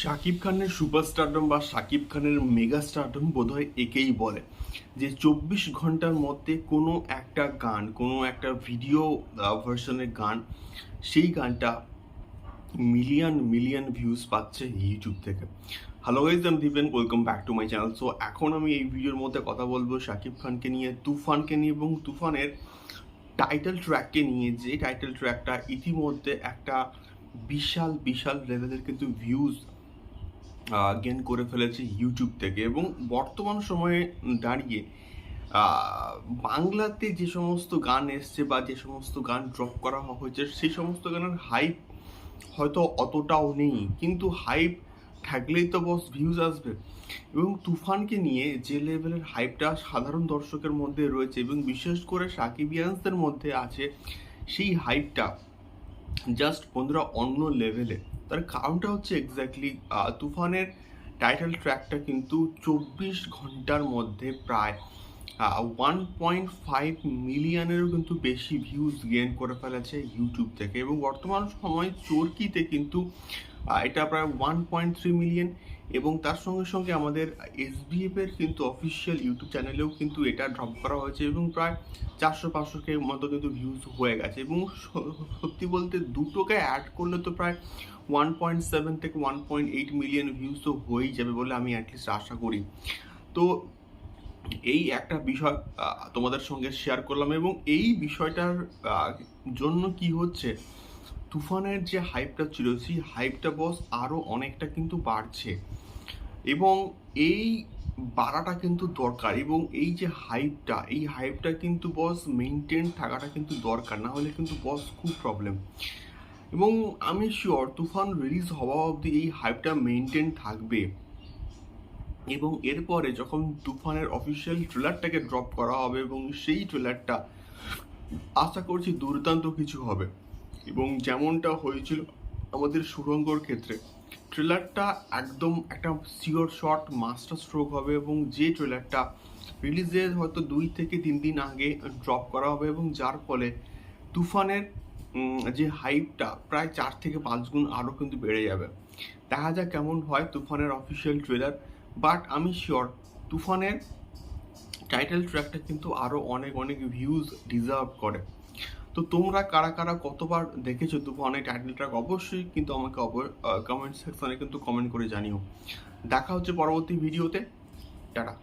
শাকিব খানের সুপারস্টারডম বা শাকিব খানের মেগা স্টারডম বোধহয় একেই বলে। যে চব্বিশ ঘণ্টার মধ্যে কোনো একটা গান, কোনো একটা ভিডিও ভার্সনের গান, সেই গানটা মিলিয়ন মিলিয়ন ভিউজ পাচ্ছে ইউটিউব থেকে। হ্যালো গাইজ আমি Dipen welcome back to my channel so এখন আমি এই ভিডিওর মধ্যে কথা বলব শাকিব খানকে নিয়ে, তুফানকে নিয়ে এবং তুফানের টাইটেল ট্র্যাককে নিয়ে। যে টাইটেল ট্র্যাকটা ইতিমধ্যে একটা বিশাল বিশাল লেভেলের কিন্তু ভিউজ গেন করে ফেলেছে ইউটিউব থেকে এবং বর্তমান সময়ে দাঁড়িয়ে বাংলাতে যে সমস্ত গান এসছে বা যে সমস্ত গান ড্রপ করা হয়েছে, সেই সমস্ত গানের হাইপ হয়তো অতটাও নেই। কিন্তু হাইপ থাকলেই তো বস ভিউজ আসবে। এবং তুফানকে নিয়ে যে লেভেলের হাইপটা সাধারণ দর্শকের মধ্যে রয়েছে এবং বিশেষ করে সাকিবিয়ান্সদের মধ্যে আছে, সেই হাইপটা জাস্ট বন্ধুরা অন্য লেভেলে তার কারণটা হচ্ছে এক্স্যাক্টলি তুফানের টাইটেল ট্র্যাকটা কিন্তু চব্বিশ ঘণ্টার মধ্যে প্রায় ওয়ান পয়েন্ট ফাইভ মিলিয়নেরও কিন্তু বেশি ভিউজ গেন করে ফেলেছে ইউটিউব থেকে এবং বর্তমান সময় চরকিতে কিন্তু এটা প্রায় ওয়ান পয়েন্ট থ্রি মিলিয়ন এবং তার সঙ্গে সঙ্গে আমাদের এসবিএফ এর কিন্তু অফিসিয়াল ইউটিউব চ্যানেলেও কিন্তু এটা ড্রপ করা হয়েছে এবং প্রায় চারশো পাঁচশো কে মতো কিন্তু ভিউজ হয়ে গেছে এবং সত্যি বলতে দুটোকে অ্যাড করলে তো প্রায় ওয়ান পয়েন্ট সেভেন থেকে one point eight million views তো হয়েই যাবে বলে আমি অ্যাটলিস্ট আশা করি। তো এই একটা বিষয় তোমাদের সঙ্গে শেয়ার করলাম এবং এই বিষয়টার জন্য কি হচ্ছে তুফানের যে হাইপটা ছিল, সেই হাইপটা বস আরও অনেকটা কিন্তু বাড়ছে। এবং এই বাড়াটা কিন্তু দরকার এবং এই যে হাইপটা এই হাইপটা কিন্তু বস মেনটেন থাকাটা কিন্তু দরকার, না হলে কিন্তু বস খুব প্রবলেম এবং আমি শিওর তুফান রিলিজ হওয়া অবধি এই হাইপটা মেনটেন থাকবে। এবং এরপরে যখন তুফানের অফিসিয়াল ট্রেলারটাকে ড্রপ করা হবে এবং সেই ট্রেলারটা আশা করছি দুর্দান্ত কিছু হবে। এবং যেমনটা হয়েছিল আমাদের সুরঙ্গর ক্ষেত্রে ট্রেলারটা একদম একটা সিওর শট মাস্টার স্ট্রোক হবে এবং যে ট্রেলারটা রিলিজের হয়তো দুই থেকে তিন দিন আগে ড্রপ করা হবে এবং যার ফলে তুফানের যে হাইপটা প্রায় চার থেকে পাঁচ গুণ আরও কিন্তু বেড়ে যাবে। দেখা যাক কেমন হয় তুফানের অফিসিয়াল ট্রেলার বাট আমি শিওর তুফানের টাইটেল ট্র্যাকটা কিন্তু আরও অনেক অনেক ভিউজ ডিজার্ভ করে। তো তোমরা কারা কারা কতবার দেখেছ তুফানের টাইটেল ট্র্যাক অবশ্যই কিন্তু আমাকে কমেন্ট সেকশনে কিন্তু কমেন্ট করে জানিও। দেখা হচ্ছে পরবর্তী ভিডিওতে টাটা।